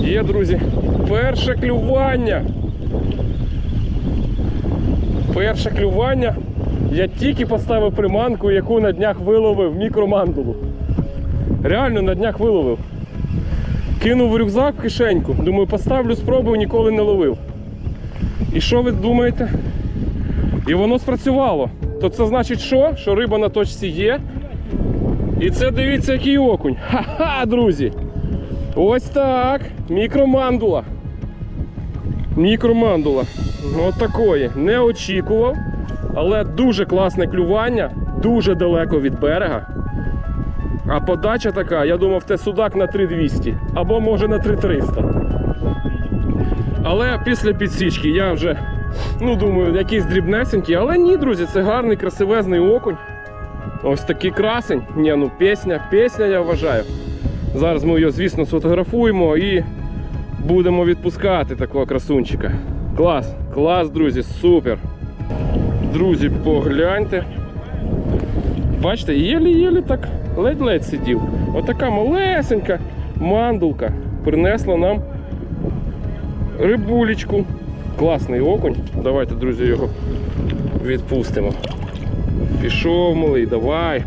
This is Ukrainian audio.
Є, друзі, перше клювання. Перше клювання. Я тільки поставив приманку, яку на днях виловив мікромандулу. Реально на днях виловив. Кинув рюкзак в кишеньку. Думаю, поставлю, спробую, ніколи не ловив. І що ви думаєте? І воно спрацювало. То це значить що? Що риба на точці є. І це дивіться, який окунь. Ха-ха, друзі! Ось так. Мікромандула. Мікромандула. От такої. Не очікував. Але дуже класне клювання, дуже далеко від берега. А подача така, я думав, те судак на 3200 або може на 3300. Але після підсічки я вже, ну думаю, якийсь дрібнесенький. Але ні, друзі, це гарний, красивезний окунь. Ось такий красень. Ні, ну пісня, пісня, я вважаю. Зараз ми його, звісно, сфотографуємо і будемо відпускати такого красунчика. Клас, клас, друзі, супер. Друзі, погляньте. Бачите, єлі-єлі так ледь-ледь сидів. Отака малесенька мандулка принесла нам рибулечку. Класний окунь. Давайте, друзі, його відпустимо. Пішов малий, давай.